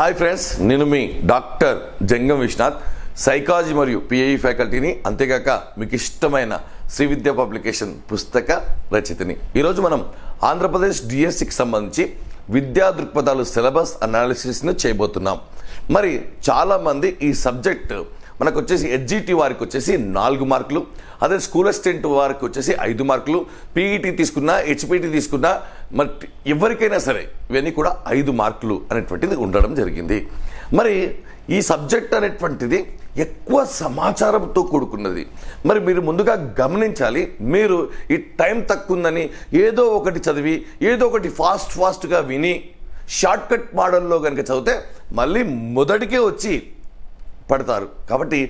Hi friends నేను మీ doctor Jangam Vishwanath. Psychology మరియు పిఐ ఫ్యాకల్టీని అంతేగాక మీకు ఇష్టమైన శ్రీ విద్య పబ్లికేషన్ పుస్తక రచయితని. ఈరోజు మనం ఆంధ్రప్రదేశ్ డిఎస్సికి సంబంధించి విద్యా దృక్పథాలు సిలబస్ అనాలిసిస్ను చేయబోతున్నాం. మరి చాలామంది ఈ సబ్జెక్ట్ మనకు వచ్చేసి ఎడ్జిటి వారికి వచ్చేసి నాలుగు మార్కులు అదే స్కూల్ అసిస్టెంట్ వారికి వచ్చేసి ఐదు మార్కులు పీఈటీ తీసుకున్నా హెచ్పిటి తీసుకున్నా మరి ఎవరికైనా సరే ఇవన్నీ కూడా ఐదు మార్కులు అనేటువంటిది ఉండడం జరిగింది. మరి ఈ సబ్జెక్ట్ అనేటువంటిది ఎక్కువ సమాచారంతో కూడుకున్నది. మరి మీరు ముందుగా గమనించాలి మీరు ఈ టైం తక్కువ ఉందని ఏదో ఒకటి చదివి ఏదో ఒకటి ఫాస్ట్ ఫాస్ట్గా విని షార్ట్ కట్ మోడల్లో కనుక చదివితే మళ్ళీ మొదటికే వచ్చి పడతారు. కాబట్టి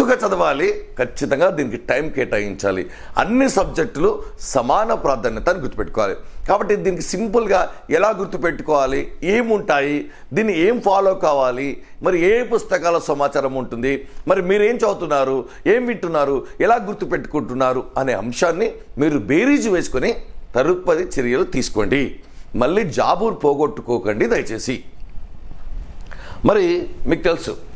డెప్త్గా చదవాలి. ఖచ్చితంగా దీనికి టైం కేటాయించాలి. అన్ని సబ్జెక్టులు సమాన ప్రాధాన్యతను గుర్తుపెట్టుకోవాలి. కాబట్టి దీనికి సింపుల్గా ఎలా గుర్తుపెట్టుకోవాలి? ఏముంటాయి? దీన్ని ఏం ఫాలో కావాలి? మరి ఏ పుస్తకాల సమాచారం ఉంటుంది? మరి మీరు ఏం చదువుతున్నారు? ఏం వింటున్నారు? ఎలా గుర్తుపెట్టుకుంటున్నారు? అనే అంశాన్ని మీరు బేరీజు వేసుకొని తరుపది చర్యలు తీసుకోండి. మళ్ళీ జాబులు పోగొట్టుకోకండి దయచేసి. మరి మీకు తెలుసు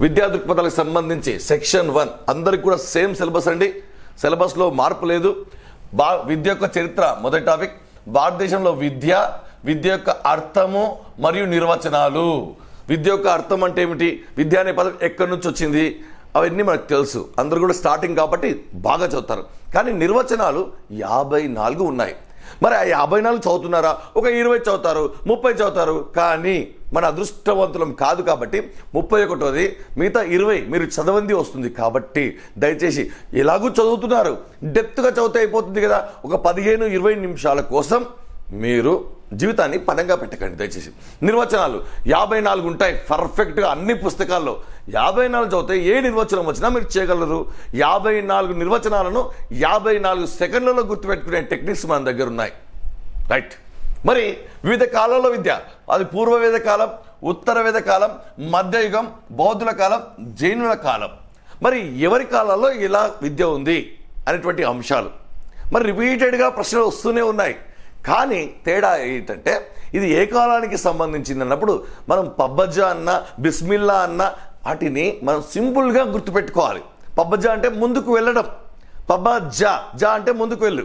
విద్యా దృక్పథాలకు సంబంధించి సెక్షన్ వన్. అందరికి కూడా సేమ్ సిలబస్ అండి. సిలబస్లో మార్పు లేదు. బా విద్య యొక్క చరిత్ర మొదటి టాపిక్. భారతదేశంలో విద్య విద్య యొక్క అర్థము మరియు నిర్వచనాలు. విద్య యొక్క అర్థం అంటే ఏమిటి? విద్య అనే పదం ఎక్కడి నుంచి వచ్చింది? అవన్నీ మనకు తెలుసు. అందరూ కూడా స్టార్టింగ్ కాబట్టి బాగా చదువుతారు. కానీ నిర్వచనాలు యాభై నాలుగు ఉన్నాయి. మరి ఆ యాభై నాలుగు చదువుతున్నారా? ఒక ఇరవై చదువుతారు ముప్పై చదువుతారు. కానీ మన అదృష్టవంతులం కాదు కాబట్టి ముప్పై ఒకటోది మిగతా ఇరవై మీరు చదవంది వస్తుంది కాబట్టి దయచేసి ఎలాగూ చదువుతున్నారు. డెప్త్గా చదివితే అయిపోతుంది కదా. ఒక పదిహేను ఇరవై నిమిషాల కోసం మీరు జీవితాన్ని పదంగా పెట్టకండి దయచేసి. నిర్వచనాలు యాభై నాలుగు ఉంటాయి పర్ఫెక్ట్గా అన్ని పుస్తకాల్లో. యాభై నాలుగు చదివితే ఏ నిర్వచనం వచ్చినా మీరు చేయగలరు. యాభై నాలుగు నిర్వచనాలను యాభై నాలుగు సెకండ్లలో గుర్తుపెట్టుకునే టెక్నిక్స్ మన దగ్గర ఉన్నాయి. రైట్. మరి వివిధ కాలాల్లో విద్య. అది పూర్వ వేద కాలం ఉత్తర వేద కాలం మధ్యయుగం బౌద్ధుల కాలం జైనుల కాలం. మరి ఎవరి కాలంలో ఇలా విద్య ఉంది అనేటువంటి అంశాలు. మరి రిపీటెడ్గా ప్రశ్నలు వస్తూనే ఉన్నాయి. కానీ తేడా ఏంటంటే ఇది ఏ కాలానికి సంబంధించింది అన్నప్పుడు మనం పబ్బజా అన్న బిస్మిల్లా అన్న వాటిని మనం సింపుల్గా గుర్తుపెట్టుకోవాలి. పబ్బజా అంటే ముందుకు వెళ్ళడం. పబ్బజా జా అంటే ముందుకు వెళ్ళు.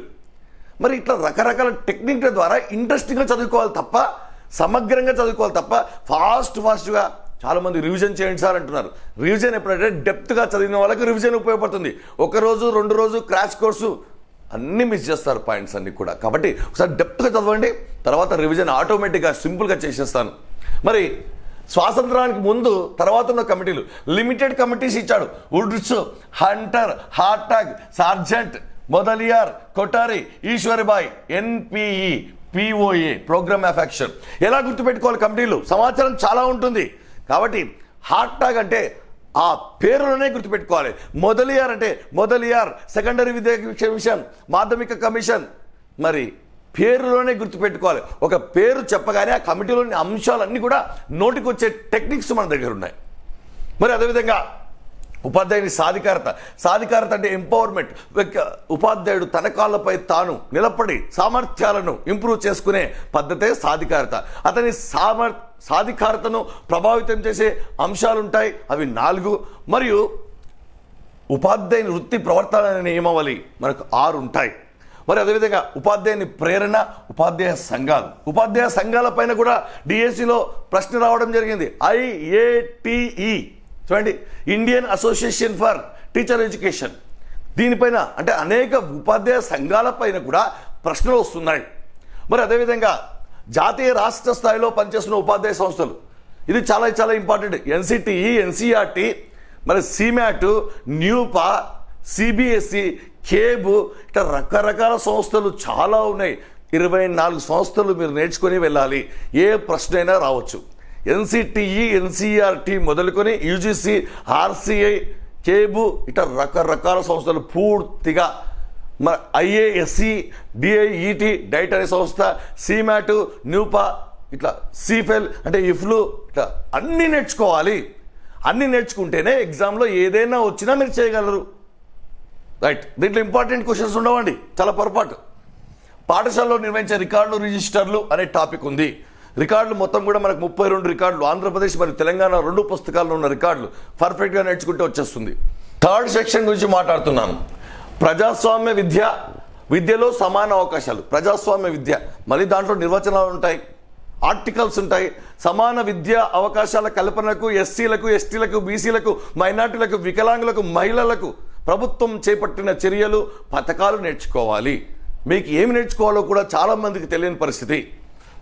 మరి ఇట్లా రకరకాల టెక్నిక్ల ద్వారా ఇంట్రెస్టింగ్గా చదువుకోవాలి తప్ప సమగ్రంగా చదువుకోవాలి తప్ప ఫాస్ట్ ఫాస్ట్గా చాలామంది రివిజన్ చేయండి సార్ అంటున్నారు. రివిజన్ ఎప్పుడంటే డెప్త్గా చదివిన వాళ్ళకి రివిజన్ ఉపయోగపడుతుంది. ఒక రోజు రెండు రోజు క్రాష్ కోర్సు అన్ని మిస్ చేస్తారు పాయింట్స్ అన్నీ కూడా. కాబట్టి ఒకసారి డెప్త్గా చదవండి తర్వాత రివిజన్ ఆటోమేటిక్గా సింపుల్గా చేసేస్తాను. మరి స్వాతంత్రానికి ముందు తర్వాత ఉన్న కమిటీలు లిమిటెడ్ కమిటీస్ ఇచ్చాడు. Woods Hunter Hartog Sargent Mudaliar Kothari Ishwaribhai NPE POA programme of action ఎలా గుర్తుపెట్టుకోవాలి కమిటీలు? సమాచారం చాలా ఉంటుంది. కాబట్టి హార్టాగ్ అంటే ఆ పేరులోనే గుర్తుపెట్టుకోవాలి. మొదలియార్ అంటే మొదలియార్ సెకండరీ విద్యా కమిషన్ మాధ్యమిక కమిషన్. మరి పేరులోనే గుర్తుపెట్టుకోవాలి. ఒక పేరు చెప్పగానే ఆ కమిటీలోని అంశాలన్నీ కూడా నోటికి వచ్చే టెక్నిక్స్ మన దగ్గర ఉన్నాయి. మరి అదేవిధంగా ఉపాధ్యాయుని సాధికారత. సాధికారత అంటే ఎంపవర్మెంట్ ఉపాధ్యాయుడు తన కాళ్ళపై తాను నిలబడి సామర్థ్యాలను ఇంప్రూవ్ చేసుకునే పద్ధతే సాధికారత. అతని సామర్ సాధికారతను ప్రభావితం చేసే అంశాలు ఉంటాయి అవి నాలుగు. మరియు ఉపాధ్యాయుని వృత్తి ప్రవర్తన నియమావళి మనకు ఆరు ఉంటాయి మరి అదేవిధంగా ఉపాధ్యాయుని ప్రేరణ ఉపాధ్యాయ సంఘాలు. ఉపాధ్యాయ సంఘాల పైన కూడా డిఎస్సిలో ప్రశ్న రావడం జరిగింది. ఐఏటిఈ చూడండి Indian association for teacher education దీనిపైన అంటే అనేక ఉపాధ్యాయ సంఘాల పైన కూడా ప్రశ్నలు వస్తున్నాయి. మరి అదేవిధంగా జాతీయ రాష్ట్ర స్థాయిలో పనిచేస్తున్న ఉపాధ్యాయ సంస్థలు. ఇది చాలా చాలా ఇంపార్టెంట్ ఎన్సిటిఈ ఎన్సిఆర్టి మరి సిమ్యాట్ న్యూపా సిబిఎస్ఈ కేబు ఇట్లా రకరకాల సంస్థలు చాలా ఉన్నాయి. ఇరవై నాలుగు సంస్థలు మీరు నేర్చుకొని వెళ్ళాలి. ఏ ప్రశ్న అయినా రావచ్చు. ఎన్సిటిఈ ఎన్సిఆర్టి మొదలుకొని యూజీసీ ఆర్సీఐ కేబు ఇట్లా రకరకాల సంస్థలు పూర్తిగా మరి ఐఏఎస్సి డిఐఈటి డైటరీ సంస్థ సిమాట్ న్యూపా ఇట్లా సిఫెల్ అంటే ఇఫ్లు ఇట్లా అన్నీ నేర్చుకోవాలి. అన్నీ నేర్చుకుంటేనే ఎగ్జామ్లో ఏదైనా వచ్చినా మీరు చేయగలరు. రైట్. దీంట్లో ఇంపార్టెంట్ క్వశ్చన్స్ ఉండవండి. చాలా పొరపాటు. పాఠశాలలో నిర్వహించే రికార్డులు రిజిస్టర్లు అనే టాపిక్ ఉంది. రికార్డులు మొత్తం కూడా మనకు ముప్పై రెండు రికార్డులు. ఆంధ్రప్రదేశ్ మరియు తెలంగాణ రెండు పుస్తకాల్లో ఉన్న రికార్డులు పర్ఫెక్ట్గా నేర్చుకుంటే వచ్చేస్తుంది. థర్డ్ సెక్షన్ గురించి మాట్లాడుతున్నాను. ప్రజాస్వామ్య విద్య విద్యలో సమాన అవకాశాలు. ప్రజాస్వామ్య విద్య. మళ్ళీ దాంట్లో నిర్వచనాలు ఉంటాయి. ఆర్టికల్స్ ఉంటాయి. సమాన విద్య అవకాశాల కల్పనకు ఎస్సీలకు ఎస్టీలకు బీసీలకు మైనార్టీలకు వికలాంగులకు మహిళలకు ప్రభుత్వం చేపట్టిన చర్యలు పథకాలు నేర్చుకోవాలి. మీకు ఏమి నేర్చుకోవాలో కూడా చాలామందికి తెలియని పరిస్థితి.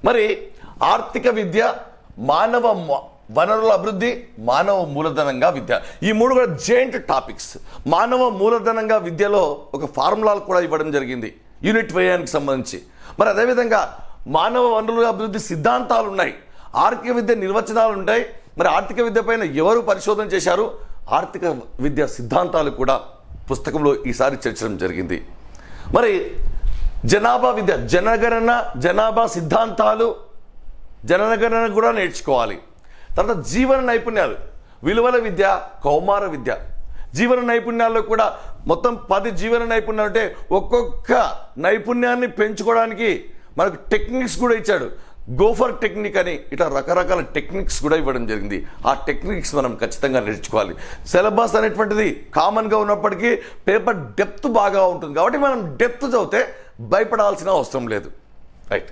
మరి ఆర్థిక విద్య మానవ మ- వనరుల అభివృద్ధి మానవ మూలధనంగా విద్య. ఈ మూడు కూడా జెయింట్ టాపిక్స్. మానవ మూలధనంగా విద్యలో ఒక ఫార్ములాలు కూడా ఇవ్వడం జరిగింది. యూనిట్ వ్యయానికి సంబంధించి. మరి అదేవిధంగా మానవ వనరుల అభివృద్ధి సిద్ధాంతాలు ఉన్నాయి. ఆర్థిక విద్య నిర్వచనాలు ఉంటాయి. మరి ఆర్థిక విద్య పైన ఎవరు పరిశోధన చేశారు? ఆర్థిక విద్య సిద్ధాంతాలు కూడా పుస్తకంలో ఈసారి చర్చడం జరిగింది. మరి జనాభా విద్య జనగణన జనాభా సిద్ధాంతాలు జనగణన కూడా నేర్చుకోవాలి. తర్వాత జీవన నైపుణ్యాలు. విలువల విద్య కౌమార విద్య. జీవన నైపుణ్యాల్లో కూడా మొత్తం పది జీవన నైపుణ్యాలు అంటే ఒక్కొక్క నైపుణ్యాన్ని పెంచుకోవడానికి మనకు టెక్నిక్స్ కూడా ఇచ్చాడు. గోఫర్ టెక్నిక్ అని ఇట్లా రకరకాల టెక్నిక్స్ కూడా ఇవ్వడం జరిగింది. ఆ టెక్నిక్స్ మనం ఖచ్చితంగా నేర్చుకోవాలి. సిలబస్ అనేటువంటిది కామన్గా ఉన్నప్పటికీ పేపర్ డెప్త్ బాగా ఉంటుంది. కాబట్టి మనం డెప్త్ చదివితే భయపడాల్సిన అవసరం లేదు. రైట్.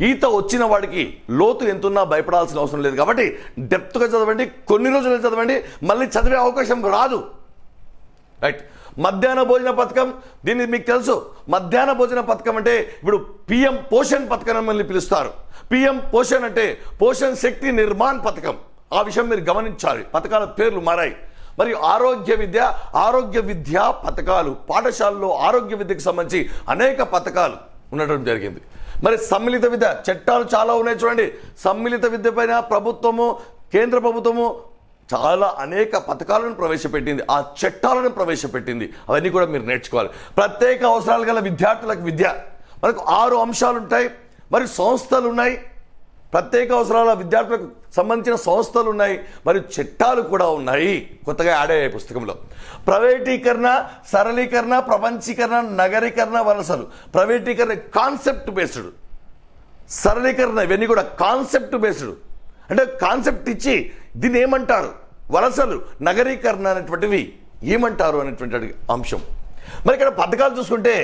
ఈత వచ్చిన వాడికి లోతు ఎంతున్నా భయపడాల్సిన అవసరం లేదు కాబట్టి డెప్త్గా చదవండి కొన్ని రోజులు చదవండి మళ్ళీ చదివే అవకాశం రాదు. రైట్ మధ్యాహ్న భోజన పథకం దీన్ని మీకు తెలుసు. మధ్యాహ్న భోజన పథకం అంటే ఇప్పుడు పిఎం పోషణ్ పథకం మిమ్మల్ని మళ్ళీ పిలుస్తారు. పిఎం పోషణ్ అంటే పోషణ్ శక్తి నిర్మాణ్ పథకం. ఆ విషయం మీరు గమనించాలి. పథకాల పేర్లు మారాయి. మరియు ఆరోగ్య విద్య ఆరోగ్య విద్యా పథకాలు. పాఠశాలలో ఆరోగ్య విద్యకు సంబంధించి అనేక పథకాలు ఉండటం జరిగింది. మరి సమ్మిళిత విద్య చట్టాలు చాలా ఉన్నాయి చూడండి. సమ్మిళిత విద్య పైన ప్రభుత్వము కేంద్ర ప్రభుత్వము చాలా అనేక పథకాలను ప్రవేశపెట్టింది. ఆ చట్టాలను ప్రవేశపెట్టింది. అవన్నీ కూడా మీరు నేర్చుకోవాలి. ప్రత్యేక అవసరాలు గల విద్యార్థులకు విద్య. మనకు ఆరు అంశాలు ఉంటాయి మరి సంస్థలు ఉన్నాయి ప్రత్యేక అవసరాల విద్యార్థులకు సంబంధించిన సంస్థలు ఉన్నాయి మరియు చట్టాలు కూడా ఉన్నాయి. కొత్తగా యాడ్ అయ్యాయి పుస్తకంలో. ప్రైవేటీకరణ సరళీకరణ ప్రపంచీకరణ నగరీకరణ వలసలు. ప్రైవేటీకరణ కాన్సెప్ట్ బేస్డ్ సరళీకరణ ఇవన్నీ కూడా కాన్సెప్ట్ బేస్డ్ అంటే కాన్సెప్ట్ ఇచ్చి దీన్ని ఏమంటారు? వలసలు నగరీకరణ అనేటువంటివి ఏమంటారు అనేటువంటి అంశం. మరి ఇక్కడ పథకాలు చూసుకుంటే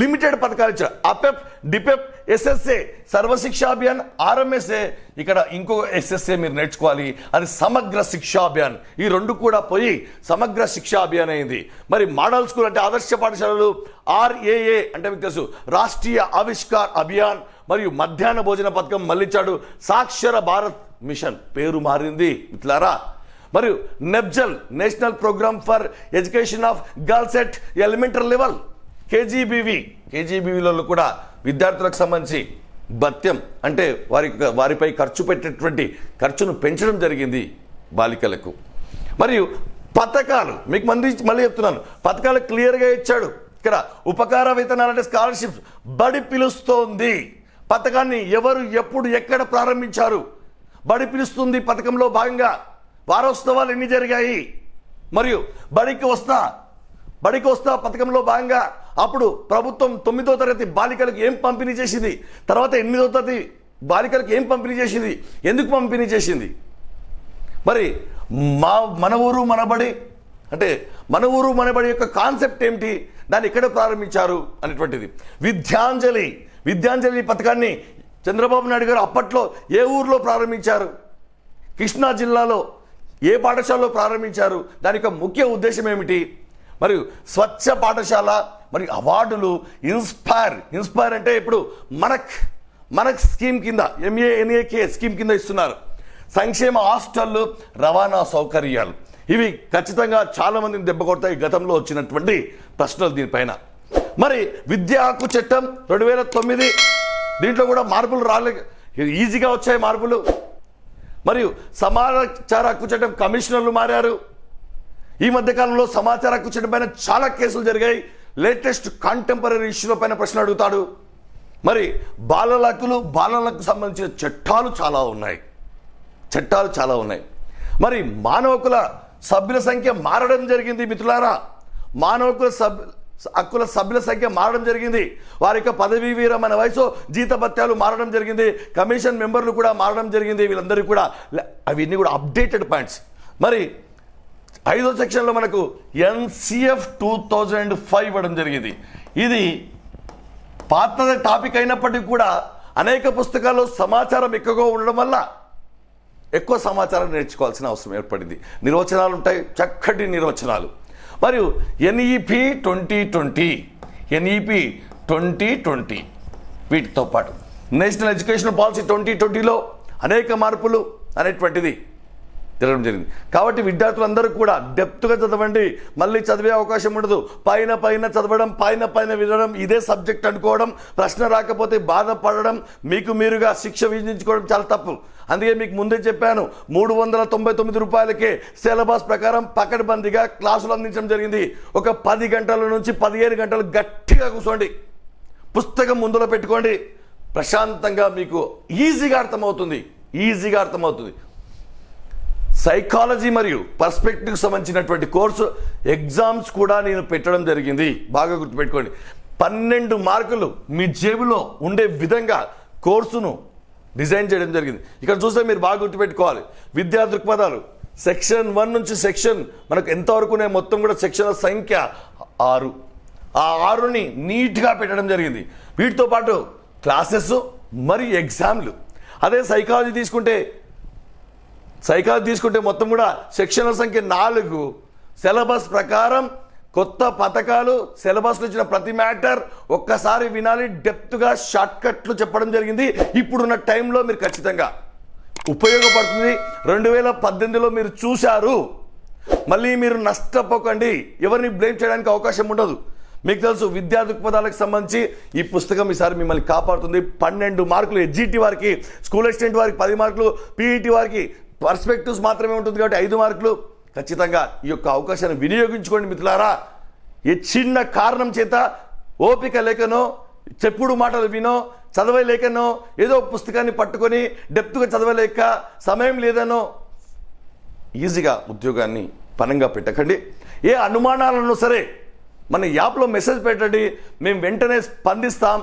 లిమిటెడ్ పథకాలు ఇచ్చారు. APEP DPEP SSA Sarva Shiksha Abhiyan RMSA. ఇక్కడ ఇంకో ఎస్ఎస్ఏ మీరు నేర్చుకోవాలి. అది సమగ్ర శిక్షాభియాన్. ఈ రెండు కూడా పోయి సమగ్ర శిక్షా అభియాన్ అయింది. మరి మోడల్ స్కూల్ అంటే ఆదర్శ పాఠశాలలు ఆర్ఏఏ అంటే మీకు తెలుసు. రాష్ట్రీయ ఆవిష్కార్ అభియాన్ మరియు మధ్యాహ్న భోజన పథకం మళ్ళించాడు సాక్షర భారత్ మిషన్ పేరు మారింది. మిత్రులారా మరియు NPEGEL national programme for education of girls at elementary level KGBV. కేజీబీవీలలో కూడా విద్యార్థులకు సంబంధించి భత్యం అంటే వారి వారిపై ఖర్చు పెట్టేటువంటి ఖర్చును పెంచడం జరిగింది బాలికలకు. మరియు పథకాలు మీకు మంది మళ్ళీ చెప్తున్నాను పథకాలు క్లియర్గా ఇచ్చాడు. ఇక్కడ ఉపకార వేతనాలు అంటే స్కాలర్షిప్ బడి పిలుస్తోంది. పథకాన్ని ఎవరు ఎప్పుడు ఎక్కడ ప్రారంభించారు? బడి పిలుస్తుంది పథకంలో భాగంగా. వారోత్సవాలు ఎన్ని జరిగాయి? మరియు బడికి వస్తా బడికి వస్తా పథకంలో భాగంగా అప్పుడు ప్రభుత్వం తొమ్మిదో తరగతి బాలికలకు ఏం పంపిణీ చేసింది? తర్వాత ఎనిమిదో తరగతి బాలికలకు ఏం పంపిణీ చేసింది? ఎందుకు పంపిణీ చేసింది? మరి మా మన ఊరు మనబడి అంటే మన ఊరు మనబడి యొక్క కాన్సెప్ట్ ఏమిటి? దాన్ని ఎక్కడ ప్రారంభించారు? అనేటువంటిది. విద్యాంజలి విద్యాంజలి పథకాన్ని చంద్రబాబు నాయుడు గారు అప్పట్లో ఏ ఊర్లో ప్రారంభించారు? కృష్ణా జిల్లాలో ఏ పాఠశాలలో ప్రారంభించారు? దాని యొక్క ముఖ్య ఉద్దేశం ఏమిటి? మరియు స్వచ్ఛ పాఠశాల మరి అవార్డులు ఇన్స్పైర్. ఇన్స్పైర్ అంటే ఇప్పుడు మనక్ మనక్ స్కీమ్ కింద ఎంఏఎన్ఏకే స్కీమ్ కింద ఇస్తున్నారు. సంక్షేమ హాస్టళ్ళు రవాణా సౌకర్యాలు. ఇవి ఖచ్చితంగా చాలామందిని దెబ్బకొడతాయి దెబ్బ కొడతాయి గతంలో వచ్చినటువంటి ప్రశ్నలు దీనిపైన. మరి విద్యా హక్కు చట్టం రెండు వేల తొమ్మిది దీంట్లో కూడా మార్పులు రాలే ఈజీగా వచ్చాయి మార్పులు. మరియు సమాచార హక్కు చట్టం కమిషనర్లు మారారు. ఈ మధ్యకాలంలో సమాచార హక్కు చట్టం పైన చాలా కేసులు జరిగాయి. లేటెస్ట్ కాంటెంపరీ ఇష్యూల పైన ప్రశ్న అడుగుతాడు. మరి బాలల హక్కులు బాలలకు సంబంధించిన చట్టాలు చాలా ఉన్నాయి. చట్టాలు చాలా ఉన్నాయి. మరి మానవ హక్కుల సభ్యుల సంఖ్య మారడం జరిగింది మిత్రులారా. మానవ హక్కుల సభ్ హక్కుల సభ్యుల సంఖ్య మారడం జరిగింది. వారి యొక్క పదవీ విరమణ వయసు జీతభత్యాలు మారడం జరిగింది. కమిషన్ మెంబర్లు కూడా మారడం జరిగింది. వీళ్ళందరికీ కూడా అవన్నీ కూడా అప్డేటెడ్ పాయింట్స్. మరి ఐదో సెక్షన్లో మనకు ఎన్సిఎఫ్ టూ థౌజండ్ ఫైవ్ ఇవ్వడం జరిగింది. ఇది పాత టాపిక్ అయినప్పటికీ కూడా అనేక పుస్తకాల్లో సమాచారం ఎక్కువగా ఉండడం వల్ల ఎక్కువ సమాచారం నేర్చుకోవాల్సిన అవసరం ఏర్పడింది. నిర్వచనాలు ఉంటాయి చక్కటి నిర్వచనాలు. మరియు NEP twenty twenty NEP twenty twenty వీటితో పాటు. నేషనల్ ఎడ్యుకేషన్ పాలసీ ట్వంటీ ట్వంటీలో అనేక మార్పులు అనేటువంటిది తిరగడం జరిగింది. కాబట్టి విద్యార్థులందరూ కూడా డెప్త్గా చదవండి. మళ్ళీ చదివే అవకాశం ఉండదు. పైన పైన చదవడం పైన పైన వినడం ఇదే సబ్జెక్ట్ అనుకోవడం ప్రశ్న రాకపోతే బాధపడడం మీకు మీరుగా శిక్ష విధించుకోవడం చాలా తప్పు. అందుకే మీకు ముందే చెప్పాను మూడు వందల తొంభై తొమ్మిది రూపాయలకే సిలబస్ ప్రకారం పకడ్బందీగా క్లాసులు అందించడం జరిగింది. ఒక పది గంటల నుంచి పదిహేను గంటలు గట్టిగా కూర్చోండి. పుస్తకం ముందులో పెట్టుకోండి. ప్రశాంతంగా మీకు ఈజీగా అర్థమవుతుంది. ఈజీగా అర్థమవుతుంది. సైకాలజీ మరియు పర్స్పెక్టివ్ సంబంధించినటువంటి కోర్సు ఎగ్జామ్స్ కూడా నేను పెట్టడం జరిగింది. బాగా గుర్తుపెట్టుకోండి. పన్నెండు మార్కులు మీ జేబులో ఉండే విధంగా కోర్సును డిజైన్ చేయడం జరిగింది. ఇక్కడ చూస్తే మీరు బాగా గుర్తుపెట్టుకోవాలి. విద్యా దృక్పథాలు సెక్షన్ వన్ నుంచి సెక్షన్ మనకు ఎంతవరకు మొత్తం కూడా సెక్షన్ల సంఖ్య ఆరు. ఆ ఆరుని నీట్గా పెట్టడం జరిగింది. వీటితో పాటు క్లాసెస్ మరియు ఎగ్జామ్లు. అదే సైకాలజీ తీసుకుంటే సైకాలజీ తీసుకుంటే మొత్తం కూడా సెక్షన్ల సంఖ్య నాలుగు. సిలబస్ ప్రకారం కొత్త పథకాలు సిలబస్లో ఇచ్చిన ప్రతి మ్యాటర్ ఒక్కసారి వినాలి డెప్త్గా షార్ట్కట్లు చెప్పడం జరిగింది. ఇప్పుడున్న టైంలో మీరు ఖచ్చితంగా ఉపయోగపడుతుంది. రెండు వేల పద్దెనిమిదిలో మీరు చూశారు. మళ్ళీ మీరు నష్టపోకండి. ఎవరిని బ్లేమ్ చేయడానికి అవకాశం ఉండదు. మీకు తెలుసు విద్యా దృక్పథాలకు సంబంధించి ఈ పుస్తకం ఈసారి మిమ్మల్ని కాపాడుతుంది. పన్నెండు మార్కులు ఎడ్జిటి వారికి స్కూల్ అసిస్టెంట్ వారికి పది మార్కులు పీఈటీ వారికి పర్స్పెక్టివ్స్ మాత్రమే ఉంటుంది కాబట్టి ఐదు మార్కులు. ఖచ్చితంగా ఈ యొక్క అవకాశాన్ని వినియోగించుకోండి మిత్రులారా. ఏ చిన్న కారణం చేత ఓపిక లేకనో చెప్పుడు మాటలు వినో చదవలేకనో ఏదో పుస్తకాన్ని పట్టుకొని డెప్త్గా చదవలేక సమయం లేదనో ఈజీగా ఉద్యోగాన్ని పనంగా పెట్టకండి. ఏ అనుమానాలను సరే మన యాప్లో మెసేజ్ పెట్టండి. మేము వెంటనే స్పందిస్తాం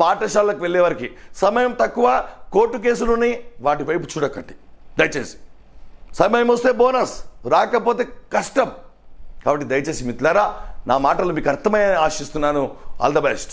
పాఠశాలకు వెళ్ళే వారికి. సమయం తక్కువ కోర్టు కేసులుని వాటి వైపు చూడకండి. దయచేసి. సమయం వస్తే బోనస్ రాకపోతే కష్టం. కాబట్టి దయచేసి మిత్రులారా నా మాటలు మీకు అర్థమయ్యని ఆశిస్తున్నాను. All the best.